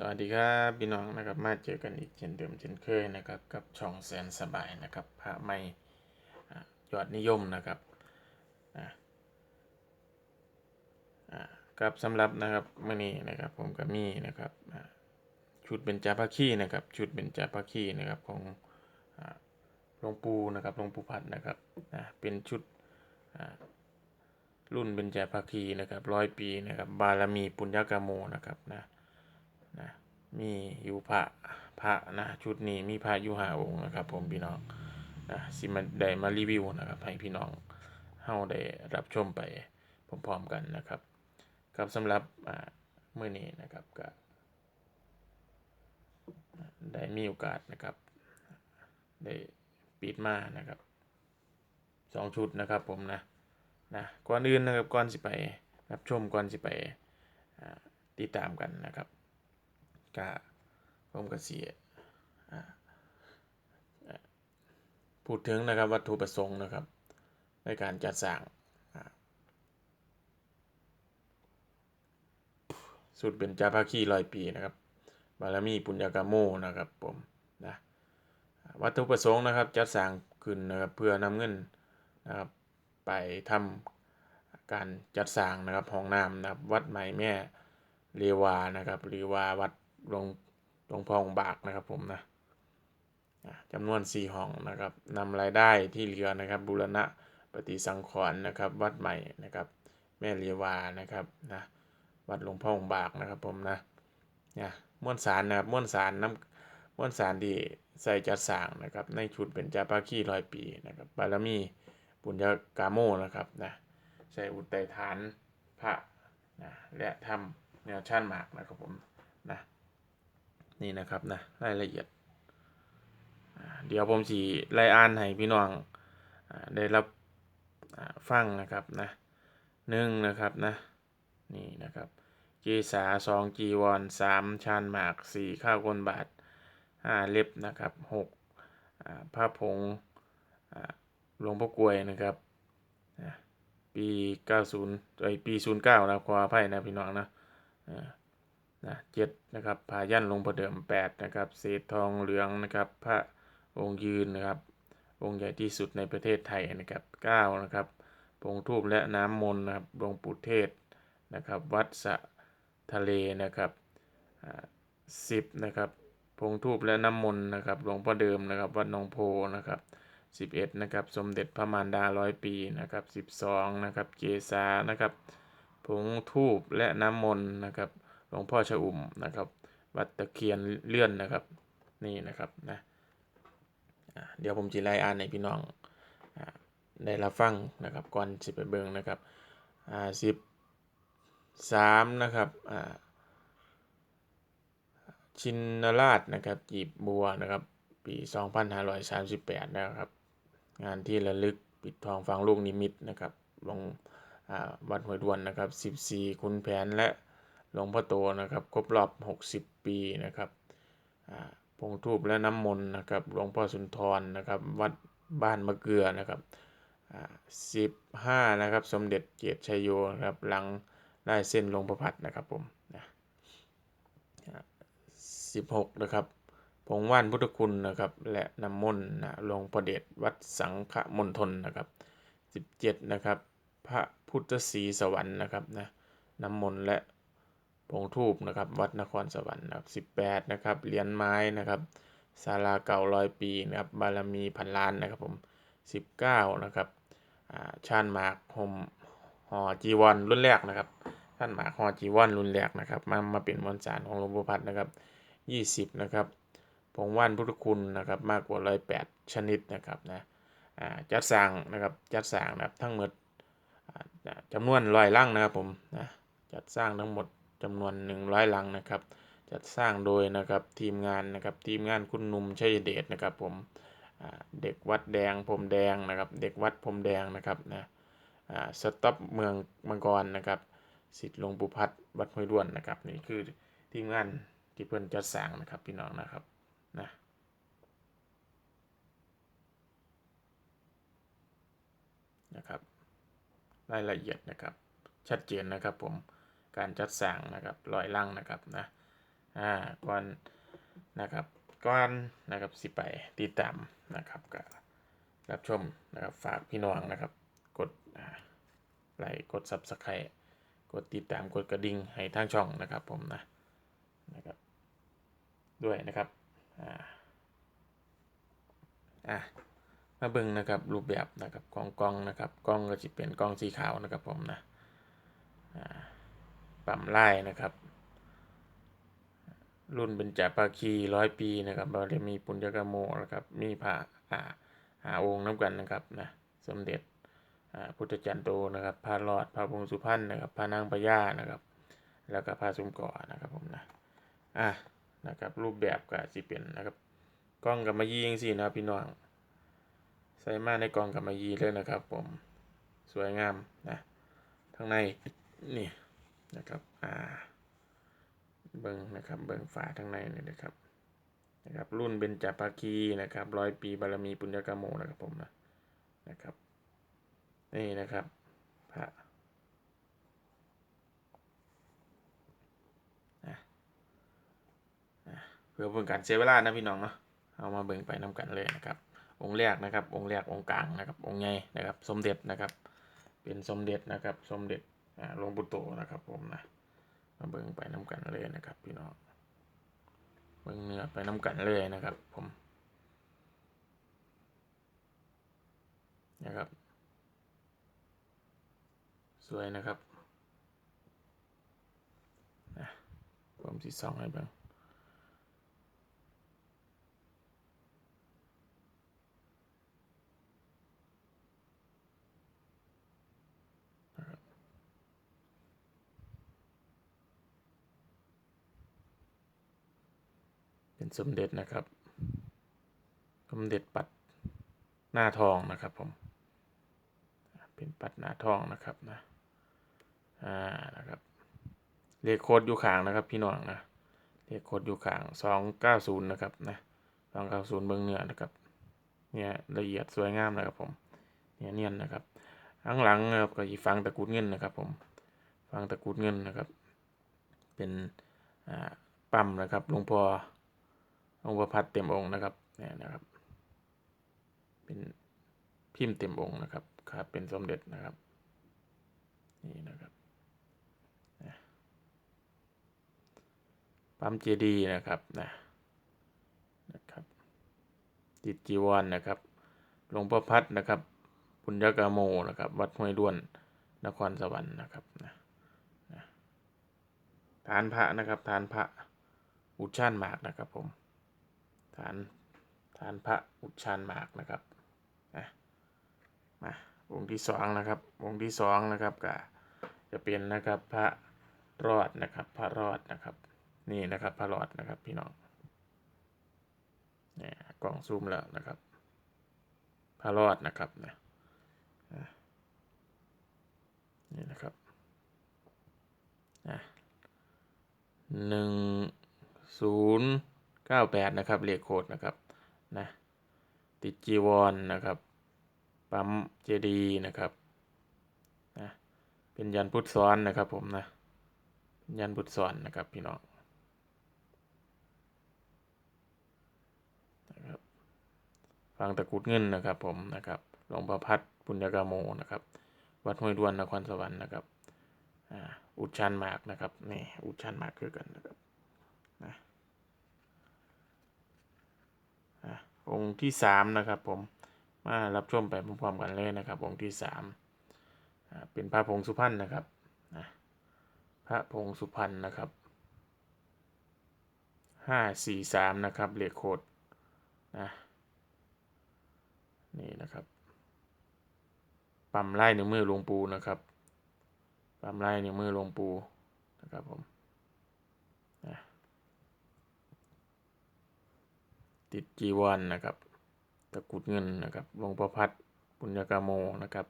สวัสดีครับพี่น้องนะครับมาเจอกันอีกเช่นเดิมเช่นเคยนะครับกับช่องแสนสบายนะครับพระไม่ยอดนิยมนะครับครับสำหรับนะครับมื่อนี้นะครับผมก็มีนะครับชุดเป็นจาภาคีนะครับชุดเป็นจาภาคีนะครับของหลวงปู่นะครับหลวงปู่พัดนะครับเป็นชุดรุ่นเป็นจาภาคีนะครับร้อยปีนะครับบารมีปุญญกามโมนะครับนะ นะมีอยู่พระพระนะชุดนี้มีพระอยู่ห้าองค์นะครับ ผมพี่น้องนะสิมาได้มารีวิวนะครับให้พี่น้องเฮาได้รับชมไปพร้อมๆกันนะครับครับสำหรับอ่ามื้อนี้นะครับก็ได้มีโอกาสนะครับ ได้ปิดมานะครับสองชุดนะครับผมนะนะก่อนอื่นนะครับก่อนสิไปรับชมก่อนสิไปติดตามกันนะครับ ก็ผมก็สิอ่าอ่าพูดถึงนะครับวัตถุประสงค์นะครับ ในการจัดสร้างสุดเป็นจาภาคีร้อยปีนะครับ บารมีปุญญากาโมนะครับผมนะวัตถุประสงค์นะครับจัดสร้างขึ้นนะครับเพื่อนำเงินนะครับไปทำการจัดสร้างนะครับห้องน้ำนะครับวัดใหม่แม่เรวานะครับหรือว่าวัด หลวงหลวงพ่อองค์บากนะครับผมนะจำนวน 4 ห้องนะครับนำรายได้ที่เหลือนะครับ บูรณะปฏิสังขรณ์นะครับ วัดใหม่นะครับ แม่เลียวานะครับนะวัดหลวงพ่อองค์บากนะครับผมนะเนี่ยมวลสารนะครับม้วลสารน้ำม้วลสารที่ใส่จัดสร้างนะครับ ในชุดเป็นจาปาคีร้อยปีนะครับ บารมีปุญญากาโมนะครับนะใส่อุตไตฐานพระนะและทำแนวชั่นหมากนะครับผมนะ นี่นะครับนะรายละเอียด เดี๋ยวผมสีไล่อ่านให้พี่น้องได้รับฟังนะครับนะหนึ่งนะครับนะนี่นะครับจีสาสองจีวรสามชานหมากสี่ข้าวกลบาทห้าเล็บนะครับหกอ่าผ้าผงหลวงพ่อกลวยนะครับปีเก้าศูนย์ไอปีศูนย์เก้านะขออภัยนะพี่น้องนะ นะเจ็ดนะครับพายันลงประเดิมแปดนะครับเศษทองเหลืองนะครับพระองค์ยืนนะครับองค์ใหญ่ที่สุดในประเทศไทยนะครับเก้านะครับผงทูบและน้ำมนต์นะครับหลวงปู่เทศนะครับวัดสะทะเลนะครับสิบนะครับผงทูบและน้ำมนต์นะครับหลวงพ่อเดิมนะครับวัดหนองโพนะครับสิบเอ็ดนะครับสมเด็จพระมารดาร้อยปีนะครับสิบสองนะครับเจสานะครับผงทูบและน้ำมนต์นะครับ หลวงพ่อชะอุ่มนะครับ วัดตะเคียนเลื่อนนะครับ นี่นะครับนะเดี๋ยวผมจะไล่อ่านให้พี่น้องอ่าได้รับฟังนะครับก่อนสิไปเบิงนะครับอ่าสิบสามนะครับอ่าชินราชนะครับจีบบัวนะครับ ปี 2538 นะครับ งานที่ระลึกปิดทองฟังลูกนิมิตนะครับลงอ่าวัดห้วยดวนนะครับ 14 คุณแผนและ หลวงพ่อโตนะครับครบรอบ 60 ปีนะครับพงทูบและน้ำมนต์นะครับหลวงพ่อสุนทรนะครับวัดบ้านมะเกลือนะครับสิบห้านะครับสมเด็จเกียรติชัยโยนะครับหลังได้เส้นหลวงประพัดนะครับผมนะสิบหกนะครับผงว่านพุทธคุณนะครับและน้ำมนต์นะหลวงประเดชวัดสังฆมณฑลนะครับสิบเจ็ดนะครับพระพุทธศรีสวรรค์นะครับนะน้ำมนต์และ ผงทูบนะครับ วัดนครสวรรค์นะครับสิบแปดนะครับ เหรียญไม้นะครับศาลาเก่าร้อยปีนะครับบารมีพันล้านนะครับผมสิบเก้านะครับชานหมากห่มห่อจีวรรุ่นแรกนะครับชานหมากห่อจีวรรุ่นแรกนะครับมามาเป็นมวลสารของหลวงปู่พัดนะครับยี่สิบนะครับผงว่านพุทธคุณนะครับมากกว่าร้อยแปดชนิดนะครับนะจัดสร้างนะครับจัดสร้างนะครับทั้งหมดจำนวนร้อยลังนะครับผมนะจัดสร้างทั้งหมด จำนวน 100 ลังนะครับ จัดสร้างโดยนะครับทีมงานนะครับทีมงานคุณนุ่มชัยเดชนะครับผมเด็กวัดแดงพรมแดงนะครับ เด็กวัดพรมแดงนะครับนะสต็อปเมืองมังกรนะครับสิทธิ์หลวงปู่พัดวัดห้วยด้วนนะครับนี่คือทีมงานที่เพิ่นจัดสร้างนะครับพี่น้องนะครับนะนะครับรายละเอียดนะครับ ชัดเจนนะครับผม การจัดสร้างนะครับลอยล่างนะครับนะอ่าก่อนนะครับก่อนนะครับสิไปติดตามนะครับก็รับชมนะครับฝากพี่น้องนะครับ กดอ่าไลค์กด Subscribe กดติดตามกดกระดิ่งให้ทางช่องนะครับผมนะนะครับด้วยนะครับอ่าอะมาเบิ่งนะครับรูปแบบนะครับของกล้องนะครับกล้องก็จะเป็นกล้องสีขาวนะครับผมนะอ่า ปั๊มไล่นะครับ รุ่นเป็นจาปาคีร้อยปีนะครับบารมีปุญญกโมนะครับมีพระอ่าหาองค์น้ำกันนะครับนะสมเด็จอ่าพุทธจันโตนะครับพระรอดพระพงสุพรรณนะครับพระนางพญานะครับ แล้วก็พระสุมก่อนะครับผมนะอะนะครับรูปแบบก็สิเป็นนะครับกล้องกับมายีจังสีนะพี่น้องใส่มาในกล้องกับมายีเลยนะครับผมสวยงามนะข้างในนี่ นะครับอ่าเบิ้งนะครับเบิ้งฝาทั้งในนี่นะครับนะครับ รุ่นเบญจภาคีนะครับร้อยปีบารมีปุญญกโมนะครับผมนะนะครับนี่นะครับพระอะเพื่อเป็นการเสียเวลานะพี่น้องเนาะเอามาเบิ่งไปน้กันเลยนะครับ องค์แรกนะครับ องค์แรกองค์กลางนะครับ องค์ใหญ่นะครับ สมเด็จนะครับ เป็นสมเด็จนะครับ สมเด็จ หลวงปู่โตนะครับ ผมนะมาเบิ่งไปน้ำกันเลยนะครับ พี่น้องเบิ่งเนื้อไปน้ำกันเลยนะครับ ผมนะครับ สวยนะครับนะผมสีสองให้เบิ่ง เป็นสมเด็จนะครับ สมเด็จปัดหน้าทองนะครับผม เป็นปัดหน้าทองนะครับนะ อ่า นะครับเลขโคดอยู่ขางนะครับ พี่น้องนะเลขโคดอยู่ขางสองเก้าศูนย์นะครับนะสองเก้าศูนย์เบื้องเหนือนะครับ เนี่ยละเอียดสวยงามนะครับผม เนี่ยเนียนนะครับข้างหลังนะครับก็อีฟังตะกุดเงินนะครับ ผม ฟังตะกุดเงินนะครับ เป็น อ่าปั๊มนะครับหลวงพ่อ หลวงพ่อพัดเต็มองค์นะครับเนี่ยนะครับ เป็นพิมพ์เต็มองค์นะครับครับ เป็นสมเด็จนะครับ นี่นะครับนะปั๊มเจดีนะครับนะนะครับ ติดจีวรนนะครับหลวงพ่อพัดนะครับปุญญกาโมนะครับ วัดห้วยด้วนนครสวรรค์นะครับนะฐานพระนะครับฐานพระอุชานหมากนะครับผม ฐานฐานพระอุชานหมากนะครับนะมาองที่สองนะครับองที่สองนะครับก็จะเป็นนะครับพระรอดนะครับพระรอดนะครับนี่นะครับพระรอดนะครับพี่น้องเนี่ยกล่องซูมแล้วนะครับพระรอดนะครับนะนี่นะครับนะหนึ่งศูนย์ เก้าแปดนะครับเลขโคดนะครับนะติดจีวรนนะครับ ปั๊มเจดีนะครับนะเป็นยันพุทธซ้อนนะครับผมนะเป็นยันพุทธซ้อนนะครับพี่น้องนะครับฟังตะกุดเงินนะครับผมนะครับหลวงพ่อพัดปุญญกาโมนะครับ วัดห้วยด้วนนครสวรรค์นะครับอุดชันมากนะครับนี่อุดชันมากคือกันนะครับนะ องค์ที่สามนะครับผมมารับชมไปพร้อมๆกันเลยนะครับ องค์ที่สามเป็นพระพงสุพรรณนะครับนะพระพงสุพรรณนะครับห้าสี่สามนะครับเลขโคดนะนี่นะครับ ปั๊มไล่ในวมือหลวงปูนะครับปั๊มไล่ในวมือหลวงปูนะครับผมนะ ติดจีวรนนะครับ ตะกุดเงินนะครับหลวงพ่อพัดปุญญกาโมนะครับ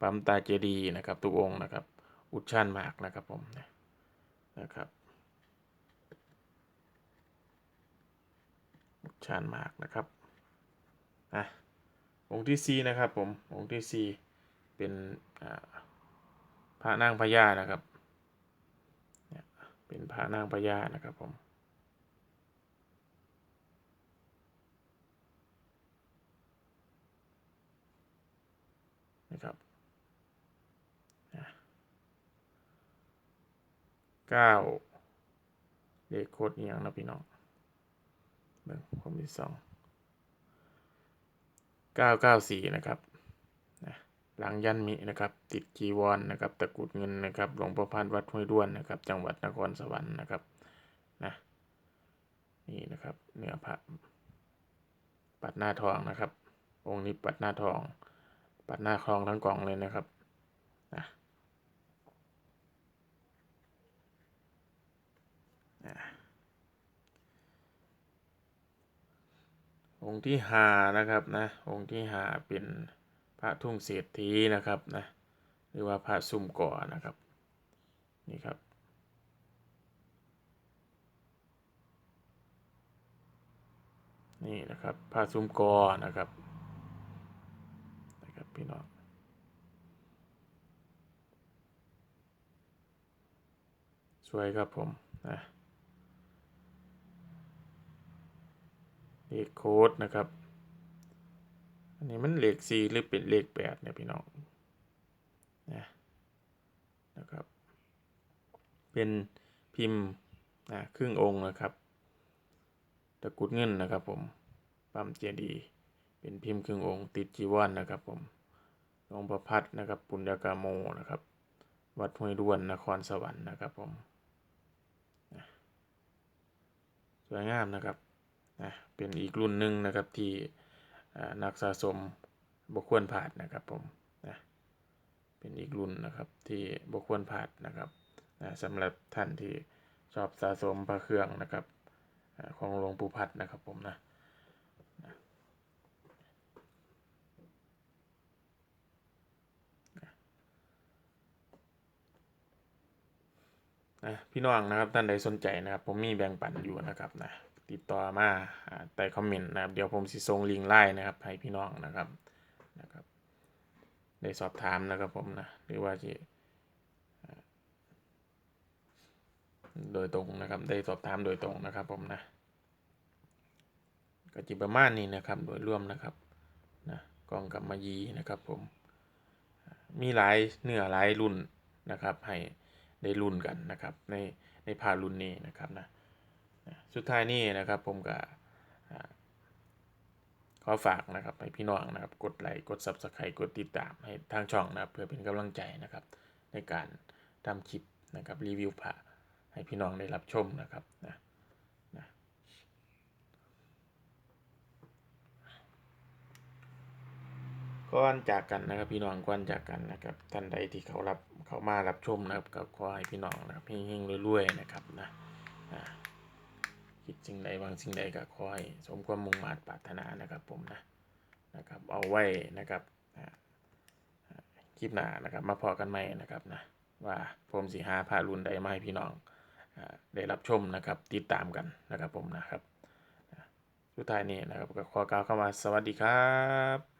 ปั๊มตาเจดีนะครับทุกองนะครับ อุดชันมากนะครับผมนะครับ อุดชันมากนะครับอะองค์ที่สี่นะครับผมองค์ที่สี่เป็นพระนางพญานะครับเนี่ยเป็นพระนางพญานะครับผม นะครับนะเก้าเลขโคตรอีหยังนะพี่น้องเบิ่งผมที่สองเก้าเก้าสี่นะครับนะหลังยันมินะครับ ติดกีวรนะครับ ตะกุดเงินนะครับ หลวงพ่อพันวัดห้วยด้วนนะครับ จังหวัดนครสวรรค์นะครับนะนี่นะครับเนื้อพระปัดหน้าทองนะครับ องค์นี้ปัดหน้าทอง ปัดหน้าคลองทั้งกล่องเลยนะครับนะองค์ที่หานะครับนะองค์ที่หาเป็นพระทุ่งเศรษฐีนะครับนะหรือว่าพระซุ่มก่อนะครับนี่ครับนี่นะครับพระซุ่มกอนนะครับ พี่น้องสวยครับผมนะเลขโค้ดนะครับ อันนี้มันเลขสี่หรือเป็นเลขแปดเนี่ยพี่น้องนะนะครับ เป็นพิมพ์นะครึ่งองค์นะครับตะกุดเงินนะครับผมปั๊มเจดีย์เป็นพิมพ์ครึ่งองค์ติดจีวรนนะครับผม หลวงประพัดนะครับ ปุญญากาโมนะครับ วัดห้วยด้วนนครสวรรค์นะครับผมสวยงามนะครับนะเป็นอีกรุ่นหนึ่งนะครับที่อ่านักสะสมบควรพลาดนะครับผมนะเป็นอีกรุ่นนะครับที่บควรพลาดนะครับนะสำหรับท่านที่ชอบสะสมพระเครื่องนะครับของหลวงปู่พัดนะครับผมนะ นะพี่น้องนะครับท่านใดสนใจนะครับ ผมมีแบ่งปันอยู่นะครับนะติดต่อมาอ่าใต้คอมเมนต์นะครับเดี๋ยวผมสิส่งลิงก์ไลน์นะครับให้พี่น้องนะครับนะครับได้สอบถามนะครับผมนะหรือว่าที่อ่าโดยตรงนะครับ ได้สอบถามโดยตรงนะครับผมนะก็จิประมาณนี้นะครับโดยรวมนะครับนะกองกำมะยีนะครับผมมีหลายเนื้อหลายรุ่นนะครับให้ ได้รุ่นกันนะครับในในพารุ่นนี้นะครับนะสุดท้ายนี้นะครับผมก็ขอฝากนะครับให้พี่น้องนะครับกดไลค์กด s u b สไครต์กดติดตามให้ทางช่องนะครับเพื่อเป็นกำลังใจนะครับในการทำคลิปนะครับรีวิวพระให้พี่น้องได้รับชมนะครับนะ ก่อนจากกันนะครับ พี่น้องก่อนจากกันนะครับท่านใดที่เขารับเขามารับชมนะครับก็ขอให้พี่น้องนะครับเฮงๆรวยๆนะครับนะคิดสิ่งใดวังสิ่งใดก็ขอให้สมความมุ่งมา่ปรารถนานะครับผมนะนะครับเอาไว้นะครับคลิปหน้านะครับมาพอกันใหม่นะครับนะว่าผมสีหาพารุนใดมาให้พี่น้องอ่าได้รับชมนะครับติดตามกันนะครับผมนะครับสุดท้ายนี้นะครับก็ขอกล่าวคำว่าสวัสดีครับ